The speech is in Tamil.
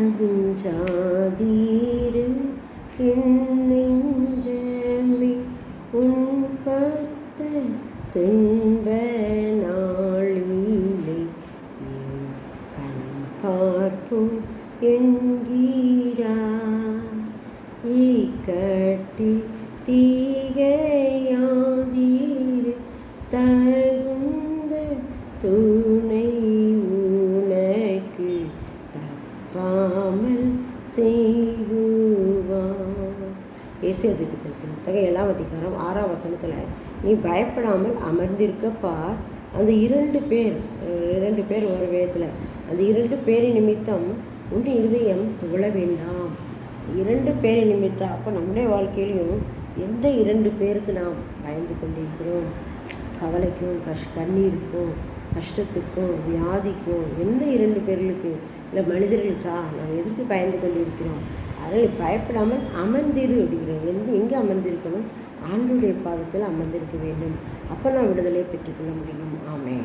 அஞ்சாதீரு நெஞ்சமே உன் கத்த துன்ப நாளிலே என் கண் பார்ப்போம் என்கிறார் இக்கட்டில் தீகையாதீர் தகுந்த துணை தப்பாமல் செய்வா ஏசியதுக்கு தெரியும் புத்தகம் ஏழாம் அதிகாரம் ஆறாம் வசனத்தில் நீ பயப்படாமல் அமர்ந்திருக்க பார். அந்த இரண்டு பேர் இரண்டு பேர் ஒரு வேதத்தில் அந்த இரண்டு பேரின் நிமித்தம் உன் இருதயம் துவள வேண்டாம். இரண்டு பேரின் நிமித்தம் அப்போ நம்முடைய வாழ்க்கையிலையும் எந்த இரண்டு பேருக்கு நாம் பயந்து கொண்டிருக்கிறோம்? கவலைக்கும் கஷ் கண்ணீருக்கும் கஷ்டத்துக்கும் வியாதிக்கும் எந்த இரண்டு பேர்களுக்கு இல்லை மனிதர்களுக்கா நாம் எதுக்கு பயந்து கொண்டிருக்கிறோம். அதில் பயப்படாமல் அமர்ந்திரு அப்படிங்கிறோம். எந்த எங்கே அமர்ந்திருக்கணும் ஆண்டுடைய பாதத்தில் அமர்ந்திருக்க வேண்டும். அப்போ நான் விடுதலை பெற்றுக்கொள்ள முடியும். ஆமே